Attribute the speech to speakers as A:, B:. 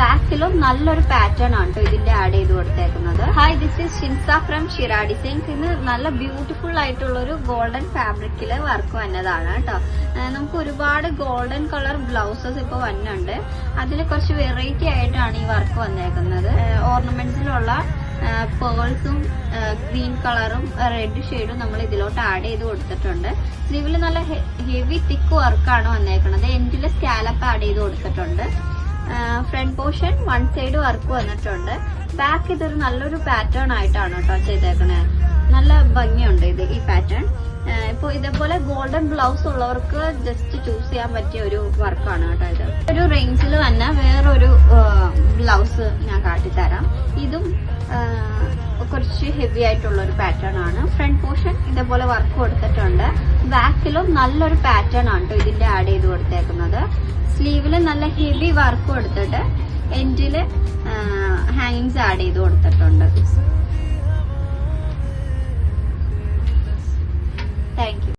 A: ബാക്കിലും നല്ലൊരു പാറ്റേൺ ആണ് കേട്ടോ ഇതിന്റെ ആഡ് ചെയ്ത് കൊടുത്തേക്കുന്നത്. Hi this is Shinsa from Shira designs ഇന്ന് നല്ല ബ്യൂട്ടിഫുൾ ആയിട്ടുള്ള ഒരു ഗോൾഡൻ ഫാബ്രിക്കിൽ വർക്ക് വന്നതാണ് കേട്ടോ നമുക്ക് ഒരുപാട് ഗോൾഡൻ കളർ ബ്ലൗസസ് ഇപ്പൊ വന്നുണ്ട് അതിൽ കുറച്ച് വെറൈറ്റി ആയിട്ടാണ് ഈ വർക്ക് വന്നേക്കുന്നത്. ഓർണമെന്റ്സിലുള്ള പേൾസും ഗ്രീൻ കളറും റെഡ് ഷെയ്ഡും നമ്മൾ ഇതിലോട്ട് ആഡ് ചെയ്ത് കൊടുത്തിട്ടുണ്ട്. സ്ലീവിൽ നല്ല ഹെവി തിക്ക് വർക്കാണ് വന്നേക്കുന്നത്. എൻഡിൽ സ്കാലപ്പ് ആഡ് ചെയ്ത് കൊടുത്തിട്ടുണ്ട്. Front portion one side work വന്നിട്ടുണ്ട്. ബാക്ക് ഇതൊരു നല്ലൊരു പാറ്റേൺ ആയിട്ടാണ് കേട്ടോ ചെയ്തേക്കണേ. നല്ല ഭംഗിയുണ്ട് ഇത് ഈ പാറ്റേൺ ഇപ്പൊ ഇതേപോലെ ഗോൾഡൻ ബ്ലൗസ് ഉള്ളവർക്ക് ജസ്റ്റ് ചൂസ് ചെയ്യാൻ പറ്റിയ ഒരു വർക്കാണ് കേട്ടോ ഇത്. ഒരു റേഞ്ചിൽ തന്നെ വേറൊരു ബ്ലൗസ് ഞാൻ കാട്ടിത്തരാം. ഇതും കുറച്ച് ഹെവി ആയിട്ടുള്ള ഒരു പാറ്റേൺ ആണ്. ഫ്രണ്ട് പോർഷൻ ഇതേപോലെ വർക്ക് കൊടുത്തിട്ടുണ്ട്. ബാക്കിലും നല്ലൊരു പാറ്റേൺ ആണ് കേട്ടോ ഇതിന്റെ ആഡ് ചെയ്ത് കൊടുത്തേക്കുന്നത്. സ്ലീവിൽ നല്ല ഹെവി വർക്ക് കൊടുത്തിട്ട് എൻഡിൽ ഹാങ്ങിങ്സ് ആഡ് ചെയ്ത് കൊടുത്തിട്ടുണ്ട്.